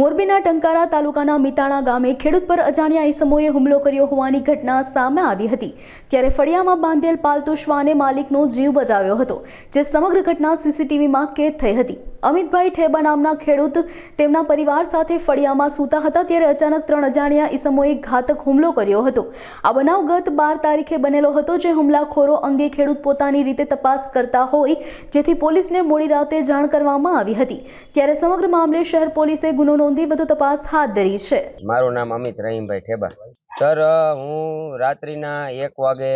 મોરબીના ટંકારા તાલુકાના મિતાણા ગામે ખેડૂત પર અજાણ્યા ઈસમોએ હુમલો કર્યો હોવાની ઘટના સામે આવી હતી. ત્યારે ફળિયામાં બાંધેલ પાલતુ શ્વાને માલિકનો જીવ બચાવ્યો હતો, જે સમગ્ર ઘટના સીસીટીવીમાં કેદ થઈ હતી. અમિતભાઈ ઠેબા નામના ખેડૂત તેમના પરિવાર સાથે ફળિયામાં સૂતા હતા ત્યારે અચાનક ત્રણ અજાણ્યા ઈસમોએ ઘાતક હુમલો કર્યો હતો. આ બનાવ ગત બાર તારીખે બનેલો હતો, જે હુમલાખોરો અંગે ખેડૂત પોતાની રીતે તપાસ કરતા હોય, જેથી પોલીસને મોડી રાતે જાણ કરવામાં આવી હતી. ત્યારે સમગ્ર મામલે શહેર પોલીસે ગુનો નોંધી વધુ તપાસ હાથ ધરી છે. મારું નામ અમિત રહીમભાઈ ઠેબા. સર, હું રાત્રિના એક વાગે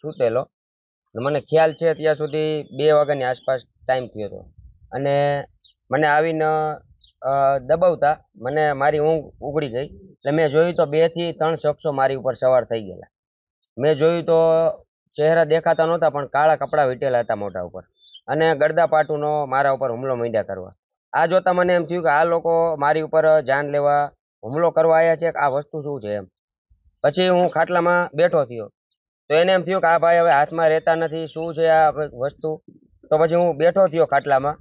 સૂતેલો. મને ખ્યાલ છે ત્યાં સુધી બે વાગ્યાની આસપાસ ટાઈમ થયો હતો. અને મને આવીને દબાવતા મને મારી ઊંઘ ઉગડી ગઈ. એટલે મેં જોયું તો બેથી ત્રણ શખ્સો મારી ઉપર સવાર થઈ ગયેલા. મેં જોયું તો ચહેરા દેખાતા નહોતા, પણ કાળા કપડાં વીટેલા હતા મોઢા ઉપર. અને ગરદા પાટુનો મારા ઉપર હુમલો માંડ્યા કરવા. આ જોતા મને એમ થયું કે આ લોકો મારી ઉપર જાન લેવા હુમલો કરવા આવ્યા છે કે આ વસ્તુ શું છે એમ? પછી હું ખાટલામાં બેઠો થયો. તો એને એમ થયું કે આ ભાઈ હવે હાથમાં રહેતા નથી, શું છે આ વસ્તુ? તો પછી હું બેઠો થયો ખાટલામાં.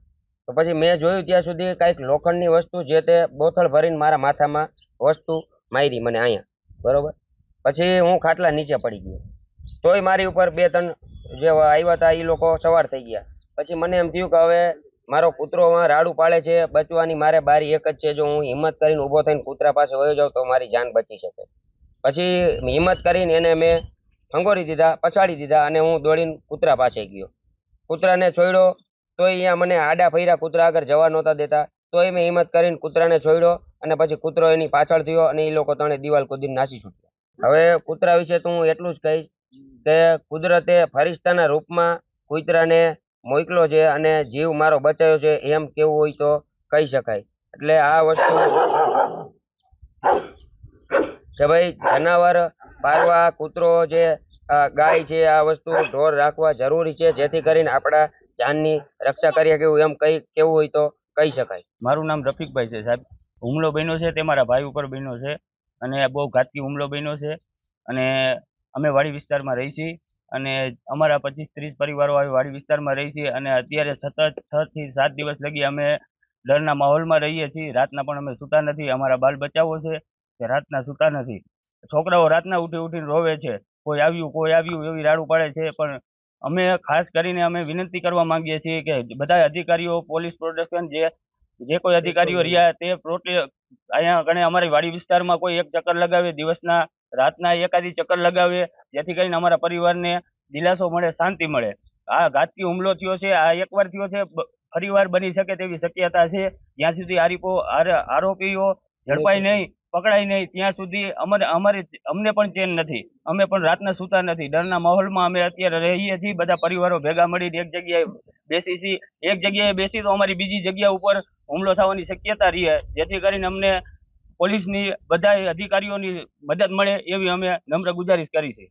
તો પછી મેં જોયું ત્યાં સુધી કાંઈક લોખંડની વસ્તુ જે તે બોથળ ભરીને મારા માથામાં વસ્તુ મારી મને અહીંયા. બરાબર? પછી હું ખાટલા નીચે પડી ગયો. તોય મારી ઉપર બે ત્રણ જે આવ્યા હતા એ લોકો સવાર થઈ ગયા. પછી મને એમ થયું કે હવે મારો કૂતરો રાડું પાડે છે, બચવાની મારે બારી એક જ છે. જો હું હિંમત કરીને ઊભો થઈને કૂતરા પાસે વયો જાઉં તો મારી જાન બચી શકે. પછી હિંમત કરીને એને મેં ફંગોરી દીધા, પછાડી દીધા અને હું દોડીને કૂતરા પાસે ગયો. કૂતરાને છોડ્યો, તોય અહીંયા મને આડા ફૈરા કૂતરા આગળ જવા નહોતા દેતા. તોય મેં હિંમત કરીને કૂતરાને છોડ્યો અને પછી કૂતરો એની પાછળ થયો અને એ લોકો ત્રણે દિવાલ કૂદીને નાસી છૂટ્યા. હવે કૂતરા વિશે તો હું એટલું જ કહીશ કે કુદરતે ફરિશ્તાના રૂપમાં કૂતરાને મોકલો છે અને જીવ મારો બચાવ્યો છે એમ કેવું હોય તો કહી શકાય. એટલે આ વસ્તુ કે ભાઈ જનાવર, પારવા, કૂતરો જે ગાય છે, આ વસ્તુ ઢોર રાખવા જરૂરી છે, જેથી કરીને આપણા જાનની રક્ષા કરી શકે એમ કઈ, કેવું હોય તો કહી શકાય. મારું નામ રફીકભાઈ છે સાહેબ. હુમલો બન્યો છે તે મારા ભાઈ ઉપર બન્યો છે અને બહુ ઘાતકી હુમલો બન્યો છે અને અમે વાડી વિસ્તારમાં રહી છીએ. અને અમારા પચીસ ત્રીસ પરિવારો વાડી વિસ્તારમાં રહી છીએ અને અત્યારે સતત છ થી સાત દિવસ લગી અમે ડરના માહોલમાં રહીએ છીએ. રાતના પણ અમે સૂતા નથી. અમારા બાલ બચાવો છે કે રાતના સૂતા નથી. છોકરાઓ રાતના ઉઠી ઉઠીને રોવે છે. કોઈ આવ્યું કોઈ આવ્યું એવી રાડું પાડે છે. પણ અમે ખાસ કરીને અમે વિનંતી કરવા માંગીએ છીએ કે બધા અધિકારીઓ, પોલીસ પ્રોટેક્શન જે જે કોઈ અધિકારીઓ રહ્યા તે પ્રોટે, અહીંયા કણે અમારી વાડી વિસ્તારમાં કોઈ એક ચક્કર લગાવે, દિવસના રાતના એકાદી ચક્કર લગાવે જેથી કરીને અમારા પરિવારને દિલાસો મળે, શાંતિ મળે. આ ઘાતકી હુમલો થયો છે, આ એકવાર થયો છે ફરીવાર બની શકે તેવી શક્યતા છે. જ્યાં સુધી આરીપો આરોપીઓ ઝડપાય નહીં, પકડાય નહીં, ત્યાં સુધી અમારે અમારે, અમને પણ ચેન નથી. અમે પણ રાતના સૂતા નથી. ડરના માહોલમાં અમે અત્યારે રહીએ છીએ. બધા પરિવારો ભેગા મળીને એક જગ્યાએ બેસી છીએ. એક જગ્યાએ બેસી તો અમારી બીજી જગ્યા ઉપર હુમલો થવાની શક્યતા રહે. જેથી કરીને અમને પોલીસની બધા અધિકારીઓની મદદ મળે એવી અમે નમ્ર ગુજારિશ કરી છે.